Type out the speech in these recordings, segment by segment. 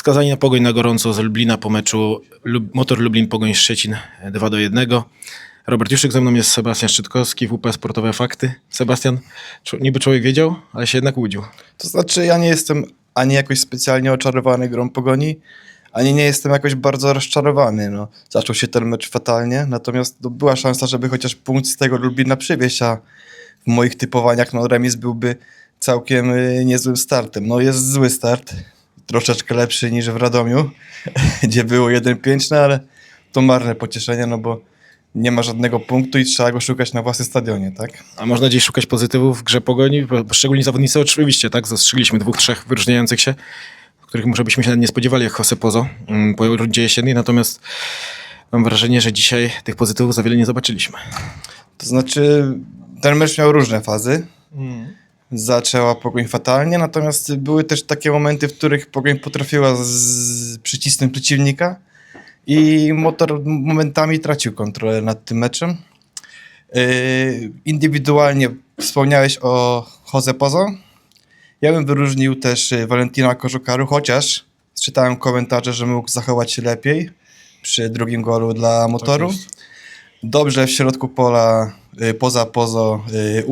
Skazani na pogoń na gorąco z Lublina po meczu Lub Motor Lublin Pogoń Szczecin 2 do 1. Robert Juszyk, ze mną jest Sebastian Szczytkowski, WP Sportowe Fakty. Sebastian, niby człowiek wiedział, ale się jednak łudził. To znaczy, ja nie jestem ani jakoś specjalnie oczarowany grą pogoni, ani nie jestem jakoś bardzo rozczarowany. No, zaczął się ten mecz fatalnie, natomiast no, była szansa, żeby chociaż punkt z tego Lublina przywieźć, a w moich typowaniach no, remis byłby całkiem y, niezłym startem. No jest zły start, troszeczkę lepszy niż w Radomiu, gdzie było 1-5, no ale to marne pocieszenie, no bo nie ma żadnego punktu i trzeba go szukać na własnym stadionie, tak? A można gdzieś szukać pozytywów w grze Pogoni? Bo Poszczególni zawodnicy oczywiście, tak? Zastrzegliśmy dwóch, trzech wyróżniających się, których może byśmy się nie spodziewali, jak Jose Pozo mm, po rundzie jesiennej, natomiast mam wrażenie, że dzisiaj tych pozytywów za wiele nie zobaczyliśmy. To znaczy, ten mecz miał różne fazy. Zaczęła Pogoń fatalnie, natomiast były też takie momenty, w których Pogoń potrafiła z- przycisnąć przeciwnika i motor momentami tracił kontrolę nad tym meczem. Yy, indywidualnie wspomniałeś o Jose Pozo. Ja bym wyróżnił też y, Valentina Korzukaru, chociaż czytałem komentarze, że mógł zachować się lepiej przy drugim golu dla motoru. jest. Dobrze w środku pola, y, poza pozo y,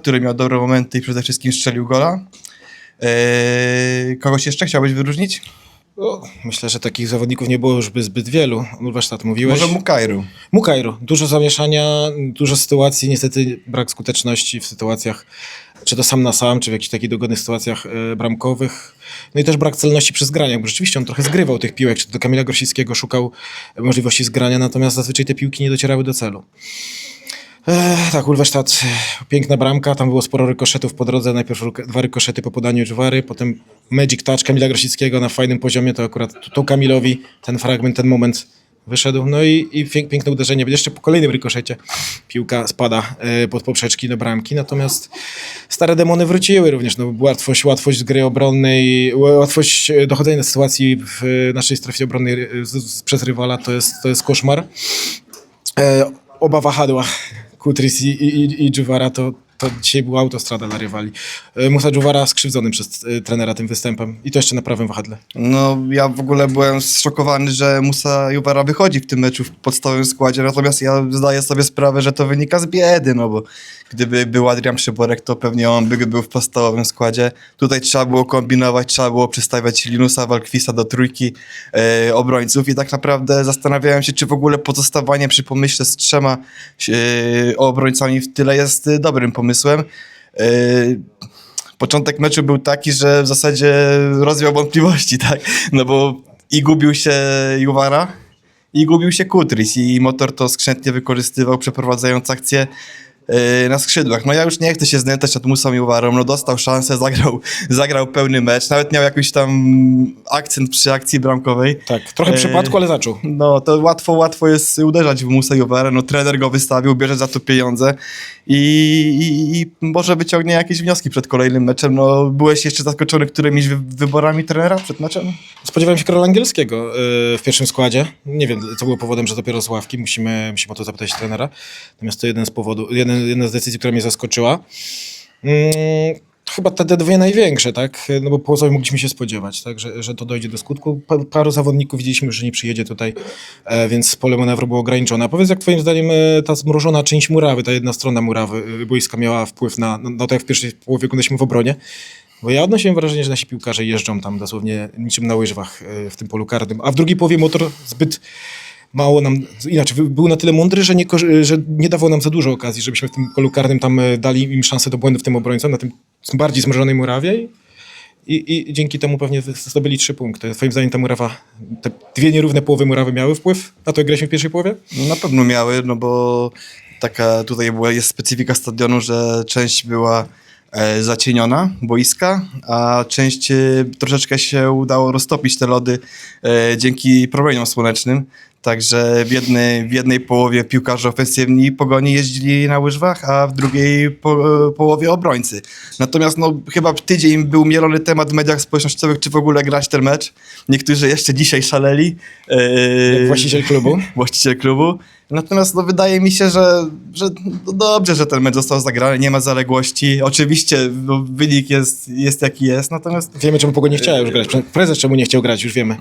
który miał dobre momenty i przede wszystkim strzelił gola. Y, Kogoś jeszcze chciałbyś wyróżnić? O, myślę, że takich zawodników nie było już by zbyt wielu. Ulwasztat mówiłeś. Może Mukairu. Mukairu. Dużo zamieszania, dużo sytuacji, niestety brak skuteczności w sytuacjach, czy to sam na sam, czy w jakichś takich dogodnych sytuacjach e, bramkowych. No i też brak celności przy zgraniach, bo rzeczywiście on trochę zgrywał tych piłek, czy to do Kamila Grosickiego szukał możliwości zgrania, natomiast zazwyczaj te piłki nie docierały do celu. E, tak, Ulwesztat, e, piękna bramka, tam było sporo rykoszetów po drodze, najpierw ryk- dwa rykoszety po podaniu Dżwary, potem Magic Touch Kamila Grosickiego na fajnym poziomie, to akurat tu Kamilowi ten fragment, ten moment wyszedł, no i, i pięk, piękne uderzenie, jeszcze po kolejnym rykoszecie piłka spada e, pod poprzeczki do bramki, natomiast stare demony wróciły również, no łatwość, łatwość gry obronnej, łatwość e, dochodzenia do sytuacji w e, naszej strefie obronnej przez rywala, to jest, to jest koszmar. Oba wahadła, Kutris i, i, i- i to, to dzisiaj była autostrada dla rywali. E, Musa Dżuwara skrzywdzony przez e, trenera tym występem i to jeszcze na prawym wahadle. No, ja w ogóle byłem zszokowany, że Musa Juwara wychodzi w tym meczu w podstawowym składzie, natomiast ja zdaję sobie sprawę, że to wynika z biedy, no bo gdyby był Adrian Przyborek, to pewnie on by był w podstawowym składzie. Tutaj trzeba było kombinować, trzeba było przestawiać Linusa Walkwisa do trójki e, obrońców i tak naprawdę zastanawiałem się, czy w ogóle pozostawanie przy pomyśle z trzema e, obrońcami w tyle jest e, dobrym pomysłem. E, początek meczu był taki, że w zasadzie rozwiał wątpliwości, tak? No bo i gubił się Juwara, i gubił się Kutris i motor to skrzętnie wykorzystywał, przeprowadzając akcję na skrzydłach. No ja już nie chcę się znęcać nad Musą Juwarą, no dostał szansę, zagrał, zagrał pełny mecz, nawet miał jakiś tam akcent przy akcji bramkowej. Tak, trochę E, przypadku, ale zaczął. No, to łatwo, łatwo jest uderzać w Musa Juwarę. No, trener go wystawił, bierze za to pieniądze i, i, i może wyciągnie jakieś wnioski przed kolejnym meczem. No, byłeś jeszcze zaskoczony którymiś wy, wyborami trenera przed meczem? Spodziewałem się Karola Angielskiego y, w pierwszym składzie. Nie wiem, co było powodem, że dopiero z ławki. Musimy, musimy o to zapytać trenera. Natomiast to jeden z powodów, jeden, jedna z decyzji, która mnie zaskoczyła. Mm, chyba te, te dwie największe, tak? No bo po co mogliśmy się spodziewać, tak? Że, że to dojdzie do skutku. Pa, paru zawodników widzieliśmy, że nie przyjedzie tutaj, e, więc pole manewru było ograniczone. A powiedz, jak twoim zdaniem e, ta zmrużona część murawy, ta jedna strona murawy y, boiska miała wpływ na, na, na to, jak w pierwszej połowie wyglądaliśmy w obronie? Bo ja odnosiłem wrażenie, że nasi piłkarze jeżdżą tam dosłownie niczym na łyżwach e, w tym polu karnym, a w drugiej połowie motor zbyt mało nam, inaczej, był na tyle mądry, że nie, że nie dawał nam za dużo okazji, żebyśmy w tym polu karnym tam e, dali im szansę do błędów tym obrońcom, na tym bardziej zmrożonej murawie i, i dzięki temu pewnie zdobyli trzy punkty. Twoim zdaniem ta murawa, te dwie nierówne połowy murawy miały wpływ na to, jak graliśmy w pierwszej połowie? No, na pewno miały, no bo taka tutaj była, jest specyfika stadionu, że część była e, zacieniona boiska, a część e, troszeczkę się udało roztopić te lody e, dzięki promieniom słonecznym. Także w jednej, w jednej połowie piłkarze ofensywni pogoni jeździli na łyżwach, a w drugiej po, połowie obrońcy. Natomiast no, chyba tydzień był mielony temat w mediach społecznościowych, czy w ogóle grać ten mecz. Niektórzy jeszcze dzisiaj szaleli. Yy, właściciel klubu. właściciel klubu. Natomiast no, wydaje mi się, że, że no, dobrze, że ten mecz został zagrany, nie ma zaległości. Oczywiście no, wynik jest, jest jaki jest, natomiast Wiemy, czemu Pogoń nie chciała już grać. Prezes czemu nie chciał grać, już wiemy.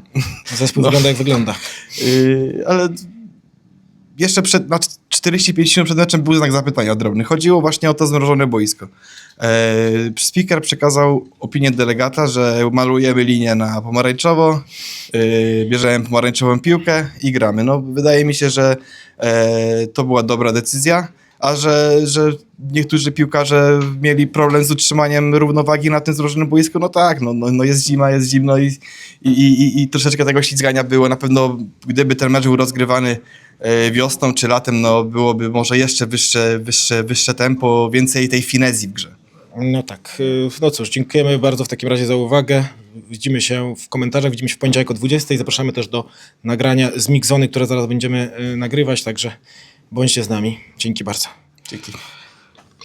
Zespół wygląda jak wygląda. Yy, ale jeszcze przed, na 45 minut przed meczem był znak zapytania drobny. Chodziło właśnie o to zmrożone boisko. E, speaker przekazał opinię delegata, że malujemy linię na pomarańczowo, e, bierzemy pomarańczową piłkę i gramy. No, wydaje mi się, że e, to była dobra decyzja, a że, że niektórzy piłkarze mieli problem z utrzymaniem równowagi na tym zmrożonym boisku, no tak, no, no, no jest zima, jest zimno i, i, i, i troszeczkę tego ślizgania było. Na pewno gdyby ten mecz był rozgrywany e, wiosną czy latem, no byłoby może jeszcze wyższe, wyższe, wyższe tempo, więcej tej finezji w grze. No tak. y, No cóż, dziękujemy bardzo w takim razie za uwagę. Widzimy się w komentarzach, widzimy się w poniedziałek o 20. Zapraszamy też do nagrania z Mixzony, które zaraz będziemy y, nagrywać, także bądźcie z nami. Dzięki bardzo. Dzięki.